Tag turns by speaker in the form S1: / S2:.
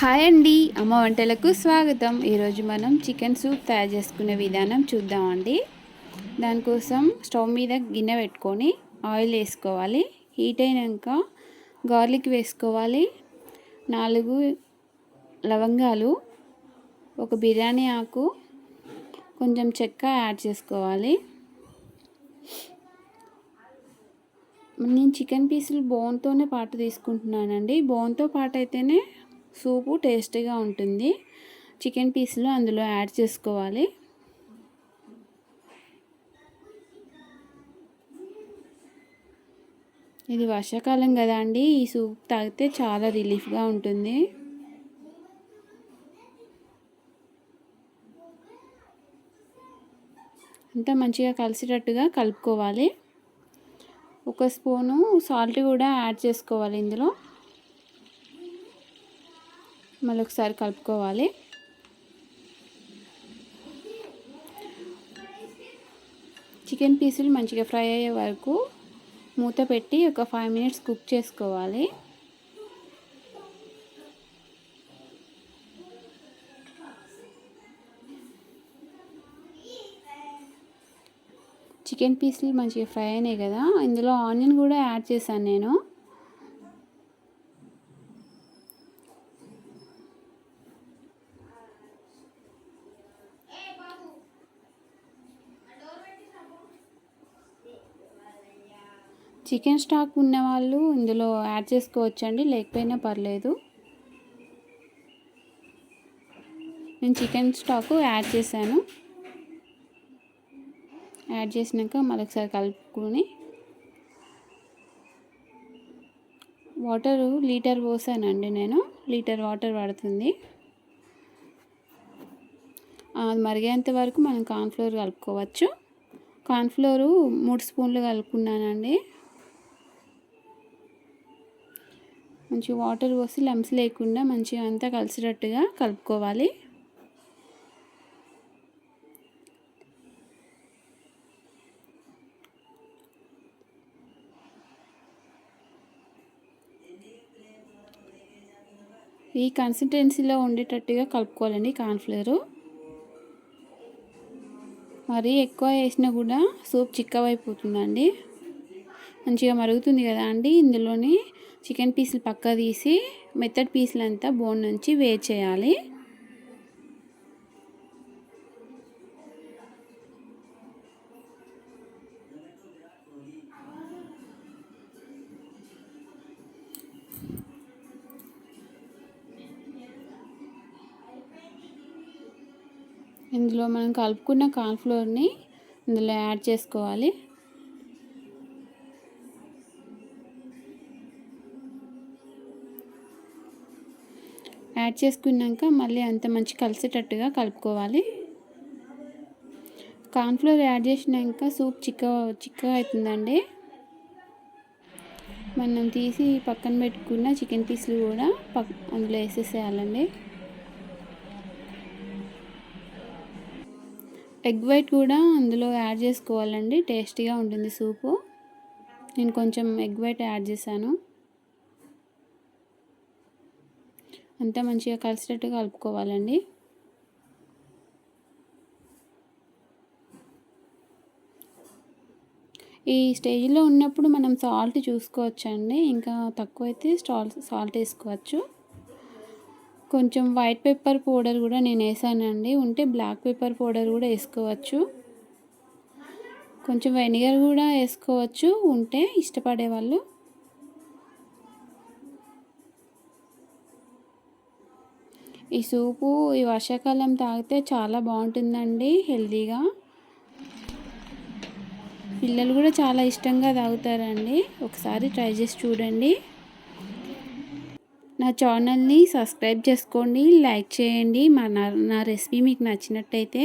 S1: Hi అండి. అమ్మ వంటలకు స్వాగతం. ఈరోజు మనం చికెన్ సూప్ తయారు చేసుకునే విధానం చూద్దామండి. దానికోసం స్టవ్ మీద గిన్నె పెట్టుకొని ఆయిల్ వేసుకోవాలి. హీట్ అయినాక గార్లిక్ వేసుకోవాలి. నాలుగు లవంగాలు ఒక బిర్యానీ ఆకు కొంచెం చెక్క యాడ్ చేసుకోవాలి. నేను చికెన్ పీసులు బోన్తోనే పాటు తీసుకుంటున్నానండి. బోన్తో పాటు అయితేనే సూపు టేస్టీగా ఉంటుంది. చికెన్ పీసులు అందులో యాడ్ చేసుకోవాలి. ఇది వర్షాకాలం కదా అండి. ఈ సూప్ తాగితే చాలా రిలీఫ్గా ఉంటుంది. అంతా మంచిగా కలిసేటట్టుగా కలుపుకోవాలి. ఒక స్పూను సాల్ట్ కూడా యాడ్ చేసుకోవాలి ఇందులో. మళ్ళీ ఒకసారి కలుపుకోవాలి. చికెన్ పీసులు మంచిగా ఫ్రై అయ్యే వరకు మూత పెట్టి ఒక ఫైవ్ మినిట్స్ కుక్ చేసుకోవాలి. చికెన్ పీసులు మంచిగా ఫ్రై అయినాయి కదా ఇందులో ఆనియన్ కూడా యాడ్ చేశాను నేను. చికెన్ స్టాక్ ఉన్నవాళ్ళు ఇందులో యాడ్ చేసుకోవచ్చండి లేకపోయినా పర్లేదు. నేను చికెన్ స్టాకు యాడ్ చేశాను. యాడ్ చేసినాక మరొకసారి కలుపుకొని. వాటరు లీటర్ పోసానండి నేను లీటర్ వాటర్ పడుతుంది. అది మరిగేంత వరకు మనం కార్న్ఫ్లోర్ కలుపుకోవచ్చు. కార్న్ఫ్లోరు మూడు స్పూన్లు కలుపుకున్నానండి. మంచి వాటర్ పోసి లమ్స్ లేకుండా మంచిగా అంతా కలిసినట్టుగా కలుపుకోవాలి. ఈ కన్సిస్టెన్సీలో ఉండేటట్టుగా కలుపుకోవాలండి కార్న్ఫ్లేరు మరి ఎక్కువ వేసినా కూడా సూప్ చిక్కవైపోతుందండి. మంచిగా మరుగుతుంది కదా అండి. ఇందులోని చికెన్ పీసులు పక్క తీసి మెత్తడ్ పీసులంతా బోన్ నుంచి వేచేయాలి ఇందులో మనం కలుపుకున్న కార్న్ఫ్లోర్ని ఇందులో యాడ్ చేసుకోవాలి. యాడ్ చేసుకున్నాక మళ్ళీ అంత మంచి కలిసేటట్టుగా కలుపుకోవాలి. కార్న్ఫ్లోర్ యాడ్ చేసినాక సూప్ చిక్క చిక్కగా అవుతుందండి. మనం తీసి పక్కన పెట్టుకున్న చికెన్ పీసులు కూడా పక్ అందులో వేసేసేయాలండి. ఎగ్ వైట్ కూడా అందులో యాడ్ చేసుకోవాలండి. టేస్టీగా ఉంటుంది సూపు. నేను కొంచెం ఎగ్ వైట్ యాడ్ చేశాను. అంతా మంచిగా కలిసేటట్టు కలుపుకోవాలండి. ఈ స్టేజ్లో ఉన్నప్పుడు మనం సాల్ట్ చూసుకోవచ్చండి. ఇంకా తక్కువైతే సాల్ట్ సాల్ట్ వేసుకోవచ్చు. కొంచెం వైట్ పెప్పర్ పౌడర్ కూడా నేను వేసానండి. ఉంటే బ్లాక్ పెప్పర్ పౌడర్ కూడా వేసుకోవచ్చు. కొంచెం వెనిగర్ కూడా వేసుకోవచ్చు. ఉంటే ఇష్టపడే వాళ్ళు ఈ సూపు ఈ వర్షాకాలం తాగితే చాలా బాగుంటుందండి హెల్తీగా. పిల్లలు కూడా చాలా ఇష్టంగా తాగుతారండి. ఒకసారి ట్రై చేసి చూడండి. నా ఛానల్ని సబ్స్క్రైబ్ చేసుకోండి లైక్ చేయండి. మా నా రెసిపీ మీకు నచ్చినట్టయితే